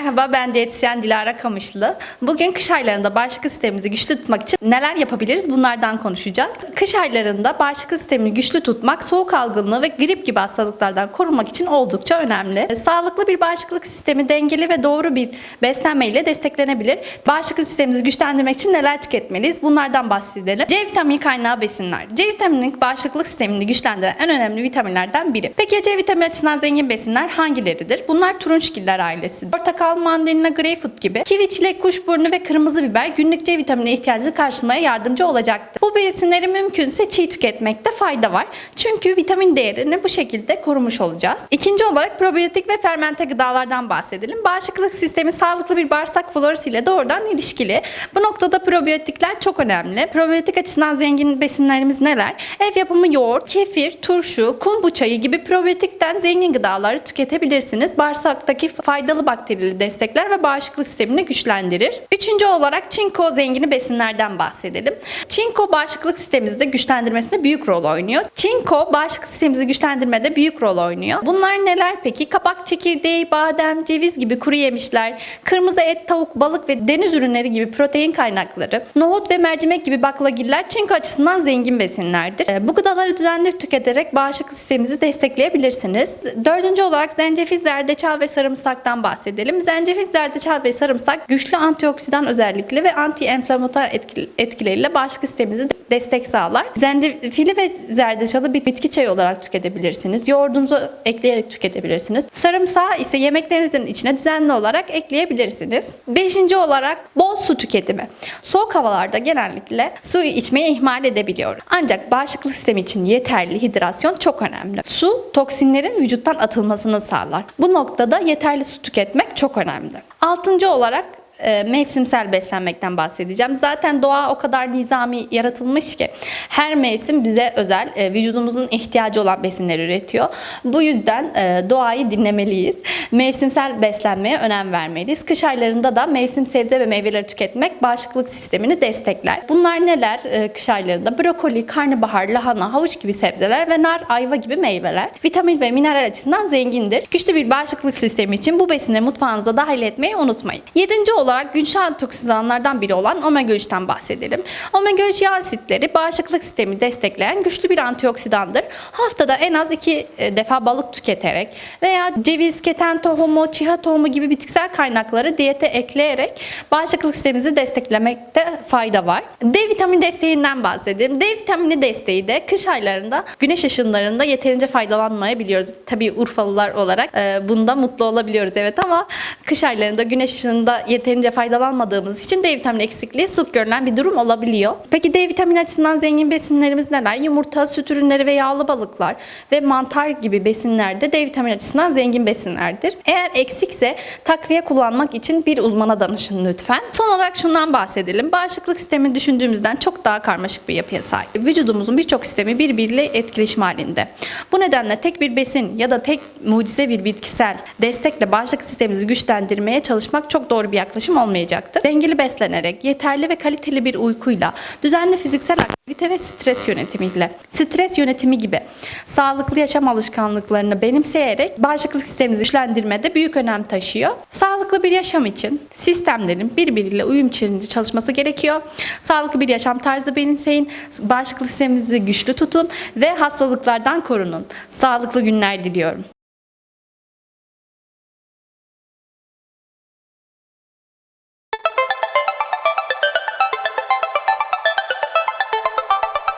Merhaba ben diyetisyen Dilara Kamışlı. Bugün kış aylarında bağışıklık sistemimizi güçlü tutmak için neler yapabiliriz bunlardan konuşacağız. Kış aylarında bağışıklık sistemini güçlü tutmak soğuk algınlığı ve grip gibi hastalıklardan korunmak için oldukça önemli. E, Sağlıklı bir bağışıklık sistemi dengeli ve doğru bir beslenme ile desteklenebilir. Bağışıklık sistemimizi güçlendirmek için neler tüketmeliyiz bunlardan bahsedelim. C vitamini kaynağı besinler. C vitamini bağışıklık sistemini güçlendiren en önemli vitaminlerden biri. Peki C vitamini açısından zengin besinler hangileridir? Bunlar turunçgiller ailesi. Portakal, mandalina, greyfurt gibi. Kivi, çilek, kuşburnu ve kırmızı biber günlük C vitamini ihtiyacını karşılamaya yardımcı olacaktır. Bu besinleri mümkünse çiğ tüketmekte fayda var. Çünkü vitamin değerini bu şekilde korumuş olacağız. İkinci olarak probiyotik ve fermente gıdalardan bahsedelim. Bağışıklık sistemi sağlıklı bir bağırsak florası ile doğrudan ilişkili. Bu noktada probiyotikler çok önemli. Probiyotik açısından zengin besinlerimiz neler? Ev yapımı yoğurt, kefir, turşu, kumbu çayı gibi probiyotikten zengin gıdaları tüketebilirsiniz. Bağırsaktaki faydalı bakterili destekler ve bağışıklık sistemini güçlendirir. Üçüncü olarak çinko zengini besinlerden bahsedelim. Çinko bağışıklık sistemimizi de güçlendirmesinde büyük rol oynuyor. Çinko bağışıklık sistemimizi güçlendirmede büyük rol oynuyor. Bunlar neler peki? Kabak çekirdeği, badem, ceviz gibi kuru yemişler, kırmızı et, tavuk, balık ve deniz ürünleri gibi protein kaynakları, nohut ve mercimek gibi baklagiller çinko açısından zengin besinlerdir. Ee, Bu gıdaları düzenli tüketerek bağışıklık sistemimizi destekleyebilirsiniz. Dördüncü olarak zencefil, zerdeçal ve sarımsaktan bahsedelim. Zencefil, zerdeçal ve sarımsak güçlü antioksidan özellikli ve anti-enflamatuar etkil- etkileriyle bağışıklık sistemimizi destek sağlar. Zencefili ve zerdeçalı bitki çayı olarak tüketebilirsiniz. Yoğurdunuzu ekleyerek tüketebilirsiniz. Sarımsağı ise yemeklerinizin içine düzenli olarak ekleyebilirsiniz. Beşinci olarak bol su tüketimi. Soğuk havalarda genellikle su içmeyi ihmal edebiliyoruz. Ancak bağışıklık sistemi için yeterli hidrasyon çok önemli. Su toksinlerin vücuttan atılmasını sağlar. Bu noktada yeterli su tüketmek çok önemli. Altıncı olarak e, mevsimsel beslenmekten bahsedeceğim. Zaten doğa o kadar nizami yaratılmış ki her mevsim bize özel e, vücudumuzun ihtiyacı olan besinler üretiyor. Bu yüzden e, doğayı dinlemeliyiz. Mevsimsel beslenmeye önem vermeliyiz. Kış aylarında da mevsim sebze ve meyveleri tüketmek bağışıklık sistemini destekler. Bunlar neler e, kış aylarında? Brokoli, karnabahar, lahana, havuç gibi sebzeler ve nar, ayva gibi meyveler. Vitamin ve mineral açısından zengindir. Güçlü bir bağışıklık sistemi için bu besinleri mutfağınıza dahil etmeyi unutmayın. Yedinci olarak güçlü antioksidanlardan biri olan omega 3'ten bahsedelim. Omega 3 yağ asitleri bağışıklık sistemi destekleyen güçlü bir antioksidandır. Haftada en az iki e, defa balık tüketerek veya ceviz, keten tohumu, chia tohumu gibi bitkisel kaynakları diyete ekleyerek bağışıklık sistemimizi desteklemekte fayda var. D vitamini desteğinden bahsedelim. D vitamini desteği de kış aylarında güneş ışınlarında yeterince faydalanmayabiliyoruz. Tabii Urfalılar olarak e, bunda mutlu olabiliyoruz evet ama kış aylarında güneş ışığında yeterince faydalanmadığımız için D vitamini eksikliği sık görülen bir durum olabiliyor. Peki D vitamini açısından zengin besinlerimiz neler? Yumurta, süt ürünleri ve yağlı balıklar ve mantar gibi besinler de D vitamini açısından zengin besinlerdir. Eğer eksikse takviye kullanmak için bir uzmana danışın lütfen. Son olarak şundan bahsedelim. Bağışıklık sistemi düşündüğümüzden çok daha karmaşık bir yapıya sahip. Vücudumuzun birçok sistemi birbiriyle etkileşim halinde. Bu nedenle tek bir besin ya da tek mucize bir bitkisel destekle bağışıklık sistemimizi güçlendirmeye çalışmak çok doğru bir yaklaşım olmayacaktır. Dengeli beslenerek, yeterli ve kaliteli bir uykuyla, düzenli fiziksel aktivite ve stres yönetimiyle, stres yönetimi gibi sağlıklı yaşam alışkanlıklarını benimseyerek bağışıklık sistemimizi güçlendirmede büyük önem taşıyor. Sağlıklı bir yaşam için sistemlerin birbiriyle uyum içinde çalışması gerekiyor. Sağlıklı bir yaşam tarzı benimseyin, bağışıklık sisteminizi güçlü tutun ve hastalıklardan korunun. Sağlıklı günler diliyorum.